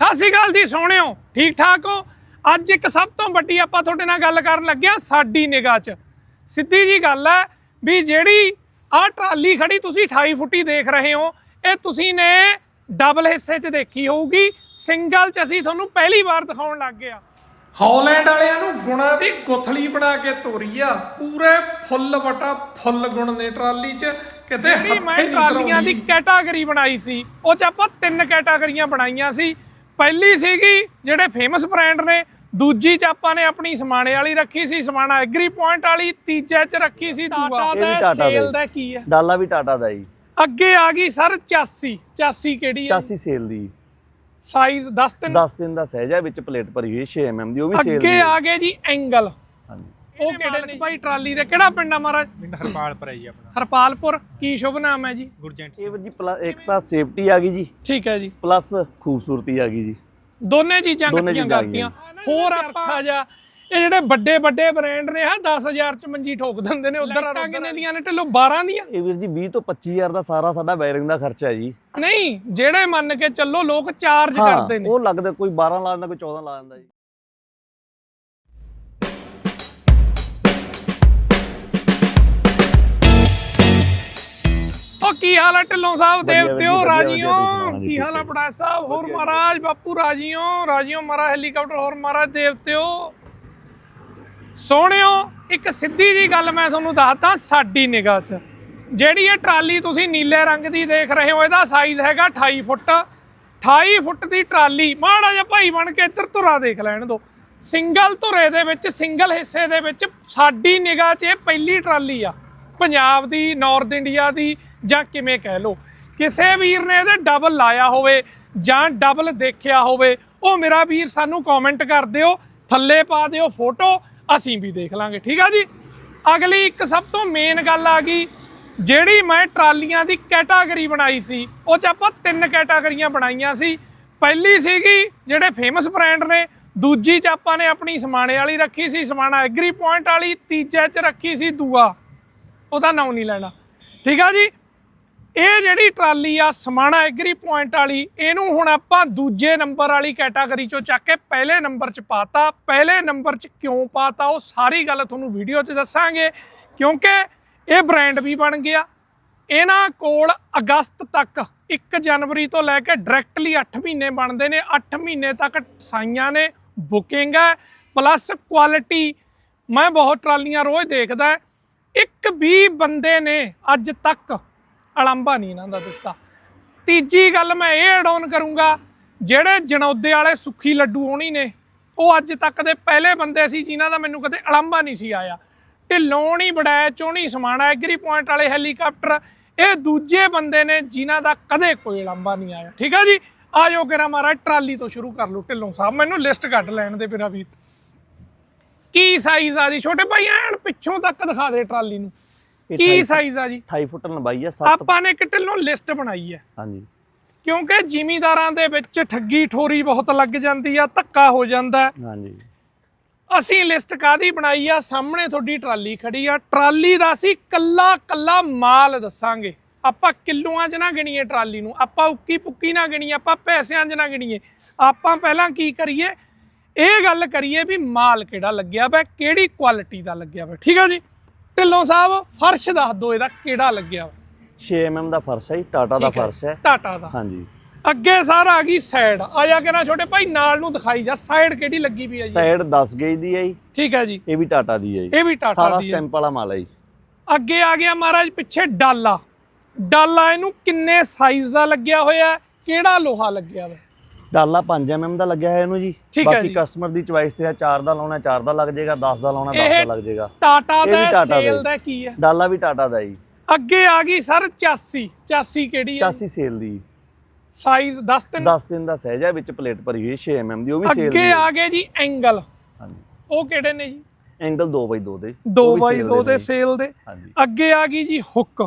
ਸਤਿ ਸ਼੍ਰੀ ਅਕਾਲ ਜੀ ਸੋਹਣਿਓ ਠੀਕ ਠਾਕ ਹੋ? ਅੱਜ ਇੱਕ ਸਭ ਤੋਂ ਵੱਡੀ ਆਪਾਂ ਤੁਹਾਡੇ ਨਾਲ ਗੱਲ ਕਰਨ ਲੱਗੇ ਆ ਸਾਡੀ ਨਿਗਾਹ 'ਚ। ਸਿੱਧੀ ਜੀ ਗੱਲ ਹੈ ਵੀ ਜਿਹੜੀ ਆਹ ਟਰਾਲੀ ਖੜੀ ਤੁਸੀਂ 28 ਫੁੱਟੀ ਦੇਖ ਰਹੇ ਹੋ ਇਹ ਤੁਸੀਂ ਨੇ ਡਬਲ ਹਿੱਸੇ 'ਚ ਦੇਖੀ ਹੋਊਗੀ। ਸਿੰਗਲ 'ਚ ਅਸੀਂ ਤੁਹਾਨੂੰ ਪਹਿਲੀ ਵਾਰ ਦਿਖਾਉਣ ਲੱਗ ਗਏ ਆ ਹੌਲੈਂਡ ਵਾਲਿਆਂ ਨੂੰ ਗੁਣਾ ਦੀ ਗੁਥਲੀ ਬਣਾ ਕੇ ਤੋਰੀ ਆ। ਪੂਰੇ ਫੁੱਲ ਵਟਾ ਫੁੱਲ ਗੁਣ ਨੇ ਟਰਾਲੀ 'ਚ ਕਿਤੇ ਹੱਥੇ ਨਹੀਂ ਟਰਾਲੀਆਂ ਦੀ ਕੈਟਾਗਰੀ ਬਣਾਈ ਸੀ। ਉਹ 'ਚ ਆਪਾਂ ਤਿੰਨ ਕੈਟਾਗਰੀਆਂ ਬਣਾਈਆਂ ਸੀ। ਪਹਿਲੀ ਸੀਗੀ ਜਿਹੜੇ ਫੇਮਸ ਬ੍ਰਾਂਡ ਨੇ ਦੂਜੀ 'ਚ ਆਪਾਂ ਨੇ ਆਪਣੀ ਸਮਾਣੇ ਵਾਲੀ ਰੱਖੀ ਸੀ ਸਮਾਣਾ ਐਗਰੀ ਪੁਆਇੰਟ ਵਾਲੀ ਤੀਜੇ 'ਚ ਰੱਖੀ ਸੀ ਟਾਟਾ ਦਾ ਸੇਲ ਹੀ। ਦਾ ਕੀ ਆ? ਡਾਲਾ ਵੀ ਟਾਟਾ ਦਾ ਜੀ ਅੱਗੇ ਆ ਗਈ ਸਰ 84 84 ਕਿਹੜੀ ਹੈ 84 ਸੇਲ ਦੀ। ਸਾਈਜ਼ 10 ਤਿੰਨ। 10 ਦਿਨ ਦਾ ਸਹਿਜ ਹੈ ਵਿੱਚ ਪਲੇਟ ਭਰੀ ਹੋਈ 6 mm ਦੀ ਉਹ ਵੀ ਸੇਲ ਦੀ ਅੱਗੇ ਹੈ। ਆ ਗਏ ਜੀ ਐਂਗਲ। ਹਾਂਜੀ। ਉਹ ਕਿਹੜੇ ਨੇ? ਭਾਈ ਟਰਾਲੀ ਦੇ ਕਿਹੜਾ ਪਿੰਡ ਆ ਮਹਾਰਾਜ? ਪਿੰਡ ਹਰਪਾਲਪੁਰ ਹੈ ਜੀ ਆਪਣਾ। ਹਰਪਾਲਪੁਰ ਕੀ ਸ਼ੁਭ ਨਾਮ ਹੈ ਜੀ? ਗੁਰਜੰਟ ਇਹ ਸਿੰਘ। ਜੀ ਪਲਾ- ਇੱਕ ਤਾਂ ਸੇਫਟੀ ਆ ਗਈ ਜੀ ਠੀਕ ਹੈ ਜੀ। ਪਲੱਸ ਖੂਬਸੂਰਤੀ ਆ ਗਈ ਜੀ। ਦੋਨੇ ਚੀਜ਼ਾਂ ਦੋਨੇ ਇਕੱਠੀਆਂ ਚੀਜ਼ਾਂ ਆ ਕਰਤੀਆਂ ਹੋਰ ਆਪਾਂ ਜਾ ਇਹ ਜਿਹੜੇ ਵੱਡੇ ਵੱਡੇ ਬ੍ਰਾਂਡ ਨੇ ਆ 10000 ਚ ਮੰਜੀ ਠੋਕ ਦਿੰਦੇ ਨੇ ਉਧਰ ਆ ਕਿੰਨੇ ਦੀਆਂ ਨੇ? ਢਿੱਲੋਂ 12 ਦੀਆਂ? ਇਹ ਵੀਰ ਜੀ 20 ਤੋਂ 25000 ਦਾ ਸਾਰਾ ਸਾਡਾ ਵਾਇਰਿੰਗ ਦਾ ਖਰਚਾ ਹੈ ਜੀ। ਨਹੀਂ ਜਿਹੜੇ ਮੰਨ ਕੇ ਚੱਲੋ ਲੋਕ ਚਾਰਜ ਕਰਦੇ ਨੇ। ਉਹ ਲੱਗਦਾ ਕੋਈ 12 ਲਾ ਦਿੰਦਾ ਕੋਈ 14 ਲਾ ਦਿੰਦਾ ਜੀ। ਉਹ ਕੀ ਹਾਲ ਹੈ ਢਿੱਲੋਂ ਸਾਹਿਬ ਦੇਵਤਿਓ ਰਾਜੀਓ ਕੀ ਹਾਲ ਹੈ ਬੜਾ ਸਾਹਿਬ? ਹੋਰ ਮਹਾਰਾਜ ਬਾਪੂ ਰਾਜੀਓ ਰਾਜੀਓ ਮਹਾਰਾਜ ਹੈਲੀਕਾਪਟਰ ਹੋਰ ਮਹਾਰਾਜ ਦੇਵਤਿਓ ਸੋਹਣਿਓ ਇੱਕ ਸਿੱਧੀ ਜੀ ਗੱਲ ਮੈਂ ਤੁਹਾਨੂੰ ਦੱਸਦਾ ਸਾਡੀ ਨਿਗਾਹ 'ਚ। ਜਿਹੜੀ ਇਹ ਟਰਾਲੀ ਤੁਸੀਂ ਨੀਲੇ ਰੰਗ ਦੀ ਦੇਖ ਰਹੇ ਹੋ ਇਹਦਾ ਸਾਈਜ਼ ਹੈਗਾ 28 ਫੁੱਟ। 28 ਫੁੱਟ ਦੀ ਟਰਾਲੀ ਮਾੜਾ ਜਿਹਾ ਭਾਈ ਬਣ ਕੇ ਇੱਧਰ ਧੁਰਾ ਦੇਖ ਲੈਣ ਦੋ। ਸਿੰਗਲ ਧੁਰੇ ਦੇ ਵਿੱਚ ਸਿੰਗਲ ਹਿੱਸੇ ਦੇ ਵਿੱਚ ਸਾਡੀ ਨਿਗਾਹ 'ਚ ਇਹ ਪਹਿਲੀ ਟਰਾਲੀ ਆ। ਪੰਜਾਬ ਦੀ ਨਾਰਥ ਇੰਡੀਆ ਦੀ ਜਾਂ ਕਿਵੇਂ ਕਹਿ ਲਓ, ਕਿਸੇ ਵੀਰ ਨੇ ਇਹਦੇ ਡਬਲ ਲਾਇਆ ਹੋਵੇ ਜਾਂ ਡਬਲ ਦੇਖਿਆ ਹੋਵੇ, ਉਹ ਮੇਰਾ ਵੀਰ ਸਾਨੂੰ ਕਮੈਂਟ ਕਰ ਦਿਓ, ਥੱਲੇ ਪਾ ਦਿਓ ਫੋਟੋ ਅਸੀਂ ਵੀ ਦੇਖ ਲਾਂਗੇ, ਠੀਕ ਆ ਜੀ? ਅਗਲੀ ਇੱਕ ਸਭ ਤੋਂ ਮੇਨ ਗੱਲ ਆ ਗਈ, ਜਿਹੜੀ ਮੈਂ ਟਰਾਲੀਆਂ ਦੀ ਕੈਟਾਗਰੀ ਬਣਾਈ ਸੀ, ਉਹ ਚ ਆਪਾਂ ਤਿੰਨ ਕੈਟਾਗਰੀਆਂ ਬਣਾਈਆਂ ਸੀ। ਪਹਿਲੀ ਸੀਗੀ ਜਿਹੜੇ ਫੇਮਸ ਬ੍ਰਾਂਡ ਨੇ, ਦੂਜੀ ਚ ਆਪਾਂ ਨੇ ਆਪਣੀ ਸਮਾਣੇ ਵਾਲੀ ਰੱਖੀ ਸੀ, ਸਮਾਣਾ ਐਗਰੀ ਪੁਆਇੰਟ ਵਾਲੀ, ਤੀਜੇ ਚ ਰੱਖੀ ਸੀ ਦੂਆ। ਉਹਦਾ ਨਾਮ ਨਹੀਂ ਲੈਣਾ। ਠੀਕ ਆ ਜੀ? ਇਹ ਜਿਹੜੀ ਟਰਾਲੀ ਆ ਸਮਾਣਾ ਐਗਰੀ ਪੁਆਇੰਟ ਵਾਲੀ, ਇਹਨੂੰ ਹੁਣ ਆਪਾਂ ਦੂਜੇ ਨੰਬਰ ਵਾਲੀ ਕੈਟਾਗਰੀ ਚੋਂ ਚੱਕ ਕੇ ਪਹਿਲੇ ਨੰਬਰ 'ਚ ਪਾਤਾ। ਪਹਿਲੇ ਨੰਬਰ 'ਚ ਕਿਉਂ ਪਾਤਾ, ਉਹ ਸਾਰੀ ਗੱਲ ਤੁਹਾਨੂੰ ਵੀਡੀਓ 'ਚ ਦੱਸਾਂਗੇ, ਕਿਉਂਕਿ ਇਹ ਬ੍ਰਾਂਡ ਵੀ ਬਣ ਗਿਆ। ਇਹਨਾਂ ਕੋਲ ਅਗਸਤ ਤੱਕ 1 ਜਨਵਰੀ ਤੋਂ ਲੈ ਕੇ ਡਾਇਰੈਕਟਲੀ 8 ਮਹੀਨੇ ਬਣਦੇ ਨੇ। 8 ਮਹੀਨੇ ਤੱਕ ਸਾਈਆਂ ਨੇ ਬੁਕਿੰਗ ਹੈ ਪਲੱਸ ਕੁਆਲਿਟੀ ਮੈਂ ਬਹੁਤ ਟਰਾਲੀਆਂ ਰੋਜ਼ ਦੇਖਦਾ। ਇੱਕ ਵੀ ਬੰਦੇ ਨੇ ਅੱਜ ਤੱਕ ਅਲੰਬਾ ਨਹੀਂ ਇਹਨਾਂ ਦਾ ਦਿੱਤਾ। ਤੀਜੀ ਗੱਲ ਮੈਂ ਇਹ ਐਡ ਕਰੂੰਗਾ, ਜਿਹੜੇ ਜਨੌਦੇ ਵਾਲੇ ਸੁੱਖੀ ਲੱਡੂ ਹੋਣੀ ਨੇ, ਉਹ ਅੱਜ ਤੱਕ ਦੇ ਪਹਿਲੇ ਬੰਦੇ ਸੀ ਜਿਨ੍ਹਾਂ ਦਾ ਮੈਨੂੰ ਕਦੇ ਅਲੰਬਾ ਨਹੀਂ ਸੀ ਆਇਆ। ਢਿੱਲੋਂ ਨਹੀਂ ਬੜਾਇਆ ਚੋਣੀ ਸਮਾਣਾ, ਐਗਰੀ ਪੁਆਇੰਟ ਵਾਲੇ ਹੈਲੀਕਾਪਟਰ, ਇਹ ਦੂਜੇ ਬੰਦੇ ਨੇ ਜਿਨ੍ਹਾਂ ਦਾ ਕਦੇ ਕੋਈ ਅਲੰਬਾ ਨਹੀਂ ਆਇਆ। ਠੀਕ ਆ ਜੀ? ਆਜੋ ਕਿਰਾ ਮਾਰਾ ਟਰਾਲੀ ਤੋਂ ਸ਼ੁਰੂ ਕਰ ਲਓ ਢਿੱਲੋਂ ਸਾਹਿਬ। ਮੈਨੂੰ ਲਿਸਟ ਕੱਢ ਲੈਣ ਦੇ ਮੇਰਾ ਵੀਰ ਕੀ ਸਾਈਜ਼ ਆ ਜੀ? ਛੋਟੇ ਭਾਈ, ਐਨ ਪਿੱਛੋਂ ਤੱਕ ਦਿਖਾ ਦੇ ਟਰਾਲੀ ਨੂੰ। ਇਹ ਕੀ 28 ਸਾਈਜ਼ ਆ ਜੀ? 28 ਫੁੱਟ ਲੰਬਾਈ ਹੈ 7 ਆਪਾਂ ਨੇ ਇੱਕ ਢਿੱਲੋਂ ਲਿਸਟ ਬਣਾਈ ਹੈ। ਹਾਂਜੀ। ਕਿਉਂਕਿ ਜ਼ਿਮੀਂਦਾਰਾਂ ਦੇ ਵਿੱਚ ਠੱਗੀ ਠੋਰੀ ਬਹੁਤ ਲੱਗ ਜਾਂਦੀ ਆ ਧੱਕਾ ਹੋ ਜਾਂਦਾ। ਹਾਂਜੀ। ਅਸੀਂ ਲਿਸਟ ਕਾਦੀ ਬਣਾਈ ਆ? ਸਾਹਮਣੇ ਤੁਹਾਡੀ ਟਰਾਲੀ ਖੜੀ ਆ। ਟਰਾਲੀ ਦਾ ਅਸੀਂ ਕੱਲਾ ਕੱਲਾ ਮਾਲ ਦੱਸਾਂਗੇ। ਆਪਾਂ ਕਿਲੋਆਂ 'ਚ ਨਾ ਗਿਣੀਏ ਟਰਾਲੀ ਨੂੰ। ਆਪਾਂ ਉੱਕੀ ਪੁੱਕੀ ਨਾ ਗਿਣੀਏ ਆਪਾਂ ਪੈਸਿਆਂ 'ਚ ਨਾ ਗਿਣੀਏ। ਆਪਾਂ ਪਹਿਲਾਂ ਕੀ ਕਰੀਏ? ਇਹ ਗੱਲ ਕਰੀਏ ਵੀ ਮਾਲ ਕਿਹੜਾ ਲੱਗਿਆ ਵਾ ਕਿਹੜੀ ਕੁਆਲਿਟੀ ਦਾ ਲੱਗਿਆ ਵਾ। ਠੀਕ ਆ ਜੀ? ਢਿੱਲੋਂ ਸਾਹਿਬ ਫਰਸ਼ ਦੱਸ ਦਿਓ ਇਹਦਾ ਕਿਹੜਾ ਲੱਗਿਆ ਵਾ। 6 mm ਦਾ ਫਰਸ਼ ਹੈ ਜੀ ਟਾਟਾ ਦਾ ਠੀਕ ਹੈ। ਫਰਸ਼ ਹੈ। ਟਾਟਾ ਦਾ। ਹਾਂਜੀ। ਅੱਗੇ ਸਾਰ ਆ ਗਈ ਸਾਈਡ ਆ ਜਾ ਕੇ ਨਾ ਛੋਟੇ ਭਾਈ ਨਾਲ ਨੂੰ ਦਿਖਾਈ ਜਾ। ਸਾਈਡ ਕਿਹੜੀ ਲੱਗੀ ਵੀ ਆ ਜੀ? ਸਾਈਡ 10 ਗੇਜ ਦੀ ਹੈ ਜੀ। ਠੀਕ ਹੈ ਜੀ। ਇਹ ਵੀ ਟਾਟਾ ਦੀ ਹੈ ਜੀ। ਇਹ ਵੀ ਟਾਟਾ ਸਾਰਾ ਦੀ ਹੈ। ਸਟੈਂਪ ਵਾਲਾ ਮਾਲ ਹੈ ਜੀ। ਅੱਗੇ ਆ ਗਿਆ ਮਹਾਰਾਜ ਪਿੱਛੇ ਡਾਲਾ। ਡਾਲਾ ਇਹਨੂੰ ਕਿੰਨੇ ਸਾਈਜ਼ ਦਾ ਲੱਗਿਆ ਹੋਇਆ ਹੈ? ਕਿਹੜਾ ਲੋਹਾ ਲੱਗਿਆ ਵਾ? ਡਾਲਾ 5 mm ਦਾ ਲੱਗਿਆ ਹੈ ਇਹਨੂੰ ਜੀ। ਬਾਕੀ। ਕਸਟਮਰ ਦੀ ਚੁਆਇਸ ਤੇ ਹੈ 4 ਦਾ ਲਾਉਣਾ 4 ਦਾ ਲੱਗ ਜਾਏਗਾ 10 ਦਾ ਲਾਉਣਾ 10 ਇਹ ਦਾ ਲੱਗ ਜਾਏਗਾ। ਟਾਟਾ ਦਾ ਸੇਲ। ਦਾ ਕੀ ਹੈ? ਡਾਲਾ ਵੀ ਟਾਟਾ ਦਾ ਜੀ। ਅੱਗੇ ਆ ਗਈ ਸਰ 84 84 ਕਿਹੜੀ ਹੈ 84 ਸੇਲ ਦੀ। ਸਾਈਜ਼ 10 ਤਿੰਨ? 10 ਦਿਨ ਦਾ ਸਹਿਜ ਹੈ ਵਿੱਚ ਪਲੇਟ ਭਰੀ ਹੋਈ 6 mm ਦੀ ਉਹ ਵੀ ਸੇਲ ਅੱਗੇ ਆ ਗਏ ਜੀ ਐਂਗਲ ਹਾਂਜੀ। ਉਹ ਕਿਹੜੇ ਨੇ ਜੀ? ਐਂਗਲ 2x2 ਦੇ 2 ਉਹ ਵੀ ਬਾਈ sale 2 ਦੇ। ਸੇਲ ਦੇ। ਹਾਂਜੀ। ਅੱਗੇ ਆ ਗਈ ਜੀ ਹੁੱਕ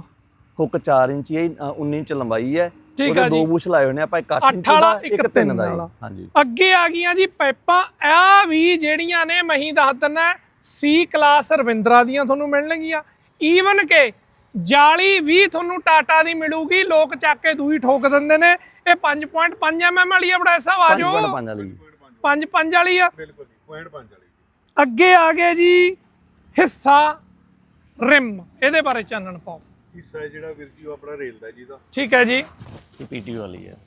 ਹੁੱਕ 4 ਇੰਚ ਹੈ 19 ਇੰਚ ਲੰਬਾਈ ਹੈ। ਠੀਕ ਆ ਦੋ ਜੀ। ਬੂਸ਼ ਲਾਏ ਹੋਏ ਨੇ ਆਪਾਂ ਇੱਕ 8 ਅੱਠ ਇੰਚ ਵਾਲਾ, ਦਾ ਇੱਕ ਇੱਕ ਤਿੰਨ 3 ਦਾ ਹਾਂਜੀ। ਅੱਗੇ ਆ ਗਈਆਂ ਜੀ ਪਾਈਪਾਂ ਆ ਵੀ ਜਿਹੜੀਆਂ ਨੇ ਮਹੀਂ ਦੱਸ ਦਿੰਨਾ ਸੀ ਕਲਾਸ ਰਵਿੰਦਰਾ ਦੀਆਂ ਤੁਹਾਨੂੰ ਮਿਲਣਗੀਆਂ। ਈਵਨ ਕਿ ਜਾਲੀ ਵੀ ਤੁਹਾਨੂੰ ਟਾਟਾ ਦੀ ਮਿਲੂਗੀ ਲੋਕ ਚੱਕ ਕੇ ਦੂਈ ਠੋਕ ਦਿੰਦੇ ਨੇ। ਇਹ 5.5 ਐਮਐਮ ਵਾਲੀ ਆ ਬੜਾ ਸਾਹਿਬ ਆ ਜਾਓ। 5 ਵਾਲੀ। ਜੀ 5.5 ਵਾਲੀ ਆ। ਬਿਲਕੁਲ ਜੀ ਪੁਆਇੰਟ 5 ਵਾਲੀ। ਅੱਗੇ ਆ ਗਏ ਜੀ ਹਿੱਸਾ ਰਿਮ ਇਹਦੇ ਬਾਰੇ ਚਾਨਣ ਪਾਓ। ਹਿੱਸਾ ਹੈ ਜਿਹੜਾ ਵੀਰ ਜੀ ਉਹ ਆਪਣਾ ਰੇਲ ਦਾ ਜੀ ਦਾ ਠੀਕ ਹੈ ਜੀ। ਇਹ ਪੀਟੀ ਵਾਲੀ ਹੈ।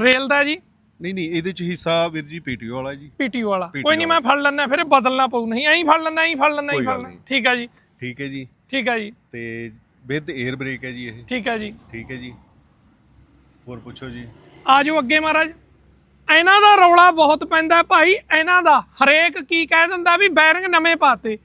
ਰੇਲ ਦਾ ਜੀ? ਨਹੀਂ ਨਹੀਂ ਇਹਦੇ ਚ ਹਿੱਸਾ ਵੀਰ ਜੀ ਪੀਟੀਓ ਵਾਲਾ ਜੀ। ਪੀਟੀਓ ਵਾਲਾ। PTO ਕੋਈ ਨਹੀਂ ਮੈਂ ਫੜ ਲੈਣਾ ਫਿਰ ਬਦਲਣਾ ਪਊ। ਨਹੀਂ ਐਂ ਫੜ ਲੈਣਾ ਐਂ ਫੜ ਲੈਣਾ ਐਂ ਕੋਈ ਫੜ ਗੱਲ ਲੈਣਾ ਨਹੀਂ। ਠੀਕ ਹੈ ਜੀ। ਠੀਕ ਹੈ ਜੀ। ਠੀਕ ਹੈ ਜੀ। ਤੇ ਵਿਦ 에ਅਰ ਬ੍ਰੇਕ ਹੈ ਜੀ ਇਹ। ਠੀਕ ਹੈ ਜੀ। ਠੀਕ ਹੈ ਜੀ। ਹੋਰ ਪੁੱਛੋ ਜੀ। ਆ ਜਾਓ ਅੱਗੇ ਮਹਾਰਾਜ। ਇਹਨਾਂ ਦਾ ਰੌਲਾ ਬਹੁਤ ਪੈਂਦਾ ਹੈ ਭਾਈ ਇਹਨਾਂ ਦਾ। ਹਰੇਕ ਕੀ ਕਹਿ ਦਿੰਦਾ ਵੀ ਬੈਰਿੰਗ ਨਵੇਂ ਪਾਤੇ।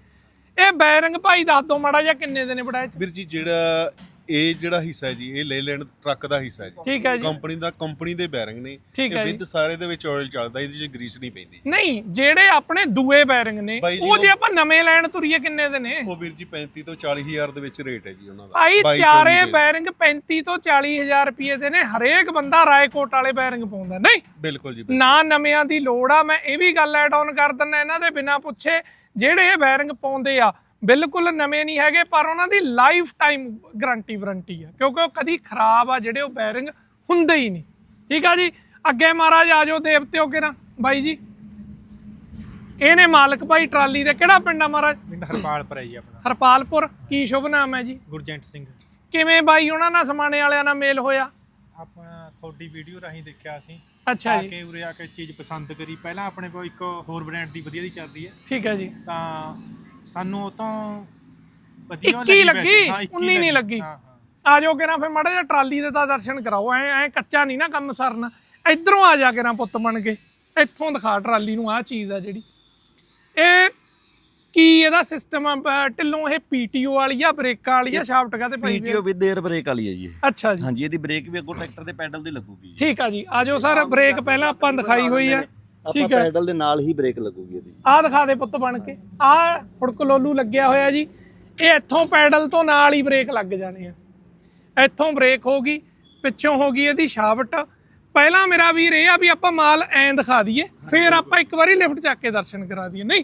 ਇਹ ਬੈਰੰਗ ਭਾਈ ਦੱਸ ਦੋ ਮਾੜਾ ਜਿਹਾ ਕਿੰਨੇ ਦੇ ਨੇ ਬੜਾ ਵੀਰ ਜੀ ਜਿਹੜਾ ਇਹ ਜਿਹੜਾ ਹਿੱਸਾ ਹੈ ਜੀ ਇਹ ਲੇਲੈਂਡ ਟਰੱਕ ਦਾ ਹਿੱਸਾ ਹੈ ਜੀ। ਠੀਕ ਹੈ ਜੀ। ਕੰਪਨੀ ਦਾ ਕੰਪਨੀ ਦੇ ਬੈਰਿੰਗ ਨੇ। ਠੀਕ ਹੈ ਜੀ। ਵਿਦ ਸਾਰੇ ਦੇ ਵਿੱਚ ਆਇਲ ਚੱਲਦਾ ਇਹਦੇ ਚ ਗਰੀਸ ਨਹੀਂ ਪੈਂਦੀ। ਨਹੀਂ ਜਿਹੜੇ ਆਪਣੇ ਦੂਏ ਬੈਰਿੰਗ ਨੇ ਬਾਈ ਜੀ, ਉਹ ਜੇ ਉਹ- ਆਪਾਂ ਨਵੇਂ ਲੈਣ ਤੁਰੀਏ ਕਿੰਨੇ ਦੇ ਨੇ? ਉਹ ਵੀਰ ਜੀ 35 ਤੋਂ 40 ਹਜ਼ਾਰ ਦੇ ਵਿੱਚ ਰੇਟ ਹੈ ਜੀ ਉਹਨਾਂ ਦਾ। ਭਾਈ 22, ਚਾਰੇ 24 ਦੇ। ਬੈਰਿੰਗ 35 ਤੋਂ 40 ਹਜ਼ਾਰ ਰੁਪਏ ਦੇ ਨੇ। ਹਰੇਕ ਬੰਦਾ ਰਾਏਕੋਟ ਵਾਲੇ ਬੈਰਿੰਗ ਪਾਉਂਦਾ ਨਹੀਂ? ਬਿਲਕੁਲ ਜੀ ਬਿਲਕੁਲ। ਨਾ ਨਵਿਆਂ ਦੀ ਲੋੜ ਆ ਮੈਂ ਇਹ ਵੀ ਗੱਲ ਐਡ ਆਨ ਕਰ ਦਿੰਦਾ ਇਹਨਾਂ ਦੇ ਬਿਨਾ ਪੁੱਛੇ। ਜਿਹੜੇ ਇਹ ਬੈਰਿੰਗ ਪਾਉਂਦੇ ਆ ਬਿਲਕੁਲ ਨਵੇਂ ਨਹੀਂ ਹੈਗੇ ਪਰ ਉਹਨਾਂ ਦੀ ਲਾਈਫ ਟਾਈਮ ਗਾਰੰਟੀ ਵਾਰੰਟੀ ਆ ਕਿਉਂਕਿ ਉਹ ਕਦੀ ਖਰਾਬ ਆ ਜਿਹੜੇ ਉਹ ਬੈਰਿੰਗ ਹੁੰਦੇ ਹੀ ਨਹੀਂ। ਠੀਕ ਆ ਜੀ? ਅੱਗੇ ਮਹਾਰਾਜ ਆ ਜਾਓ ਦੇਵਤਿਓ ਕਿਰਾ ਬਾਈ ਜੀ ਇਹਨੇ ਮਾਲਕ ਭਾਈ ਟਰਾਲੀ ਦੇ ਕਿਹੜਾ ਪਿੰਡ ਆ ਮਹਾਰਾਜ? ਪਿੰਡ ਹਰਪਾਲਪੁਰ ਹੈ ਜੀ ਆਪਣਾ। ਹਰਪਾਲਪੁਰ ਕੀ ਸ਼ੁਭ ਨਾਮ ਹੈ ਜੀ? ਗੁਰਜੰਟ ਸਿੰਘ। ਕਿਵੇਂ ਬਾਈ ਉਹਨਾਂ ਨਾਲ ਸਮਾਣੇ ਵਾਲਿਆਂ ਨਾਲ ਮੇਲ ਹੋਇਆ? ਆਪਣਾ ਤੁਹਾਡੀ ਵੀਡੀਓ ਰਾਹੀਂ ਦੇਖਿਆ ਅਸੀਂ। ਅੱਛਾ ਜੀ। ਕੇ ਉਰੇ ਆ ਕੇ ਚੀਜ਼ ਪਸੰਦ ਕਰੀ। ਪਹਿਲਾਂ ਆਪਣੇ ਕੋਲ ਇੱਕ ਹੋਰ ਬ੍ਰਾਂਡ ਦੀ ਵਧੀਆ ਦੀ ਚੱਲਦੀ ਹੈ। ਠੀਕ ਹੈ ਜੀ। ਤਾਂ ਸਾਨੂੰ ਉਹ ਤੋਂ ਵਧੀਆ ਲੱਗੀ, ਵੈਸੇ। ਹਾਂ, ਇੱਕੀ ਉੱਨੀ ਨਹੀਂ ਲੱਗੀ। ਹਾਂ ਹਾਂ। ਆ ਜਾਓ ਕਿਰਾ ਫਿਰ ਮਾੜਾ ਜਿਹਾ ਟਰਾਲੀ ਦੇ ਤਾਂ ਦਰਸ਼ਨ ਕਰਾਓ। ਐ ਐ ਕੱਚਾ ਨਹੀਂ ਨਾ ਕੰਮ ਸਰਨਾ। ਇਧਰੋਂ ਆ ਜਾ ਕਿਰਾ ਪੁੱਤ ਬਣ ਕੇ। ਇੱਥੋਂ ਦਿਖਾ ਟਰਾਲੀ ਨੂੰ ਆਹ ਚੀਜ਼ ਆ ਜਿਹੜੀ। ਇਹ ਕੀ ਇਹਦਾ ਸਿਸਟਮ ਆ? ਢਿੱਲੋਂ ਇਹ ਪੀਟੀਓ ਵਾਲੀ ਆ ਬ੍ਰੇਕਾਂ ਵਾਲੀ ਆ ਸ਼ਾਫਟ ਕਾ ਤੇ ਪਈ ਵੀ ਆ? ਪੀਟੀਓ ਵਿਦ 에ਅਰ ਬ੍ਰੇਕ ਵਾਲੀ ਹੈ ਜੀ ਇਹ। ਅੱਛਾ ਜੀ। ਹਾਂਜੀ ਇਹਦੀ ਬ੍ਰੇਕ ਵੀ ਅੱਗੋਂ ਟਰੈਕਟਰ ਦੇ ਪੈਡਲ ਦੀ ਲੱਗੂਗੀ ਜੀ। ਠੀਕ ਆ ਜੀ। ਆ ਜਾਓ ਸਰ ਬ੍ਰੇਕ ਪਹਿਲਾਂ ਆਪਾਂ ਦਿਖਾਈ ਹੋਈ ਆ। ਆਪਾਂ ਠੀਕ ਹੈ। ਪੈਡਲ ਦੇ ਨਾਲ ਹੀ ਬ੍ਰੇਕ ਲੱਗੂਗੀ ਇਹਦੀ। ਆਹ ਦਿਖਾ ਦੇ ਪੁੱਤ ਬਣ ਕੇ। ਆਹ ਹੁੜਕ ਲੋਲੂ ਲੱਗਿਆ ਹੋਇਆ ਜੀ। ਇਹ ਇੱਥੋਂ ਪੈਡਲ ਤੋਂ ਨਾਲ ਹੀ ਬ੍ਰੇਕ ਲੱਗ ਜਾਣੇ ਆ। ਇੱਥੋਂ ਬ੍ਰੇਕ ਹੋਗੀ ਪਿੱਛੋਂ ਹੋਗੀ ਇਹਦੀ ਸ਼ਾਫਟ ਪਹਿਲਾਂ ਮੇਰਾ ਵੀਰ ਇਹ ਆ ਵੀ ਆਪਾਂ ਮਾਲ ਐਂ ਦਿਖਾ ਦਈਏ ਫੇਰ ਆਪਾਂ ਇੱਕ ਵਾਰੀ ਲਿਫਟ ਚੱਕ ਕੇ ਦਰਸ਼ਨ ਕਰਾ ਦਈਏ। ਨਹੀਂ